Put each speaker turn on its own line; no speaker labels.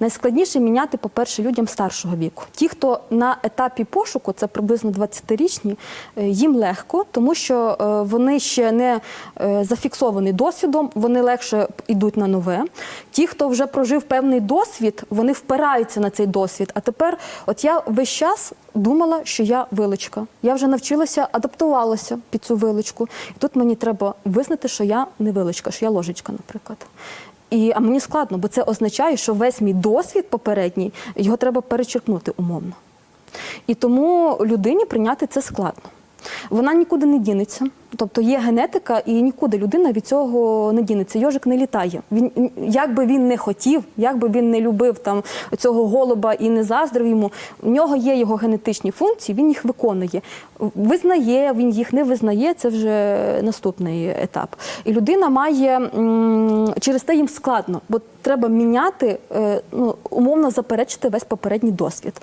Найскладніше міняти, по-перше, людям старшого віку. Ті, хто на етапі пошуку, це приблизно 20-річні, е, їм легко, тому що е, вони ще не е, зафіксовані досвідом, вони легше йдуть на нове. Ті, хто вже прожив певний досвід, вони впираються на цей досвід. А тепер, от я весь час думала, що я виличка. Я вже навчилася, адаптувалася під цю виличку. І тут мені треба визнати, що я не виличка, що я ложечка, наприклад. І, а мені складно, бо це означає, що весь мій досвід попередній його треба перечеркнути умовно. І тому людині прийняти це складно. Вона нікуди не дінеться. Тобто є генетика, і нікуди людина від цього не дінеться. Йожик не літає. Він як би він не хотів, як би він не любив там цього голуба і не заздрив йому. У нього є його генетичні функції, він їх виконує. Визнає, він їх не визнає. Це вже наступний етап. І людина має через те їм складно, бо треба міняти, е, ну умовно заперечити весь попередній досвід.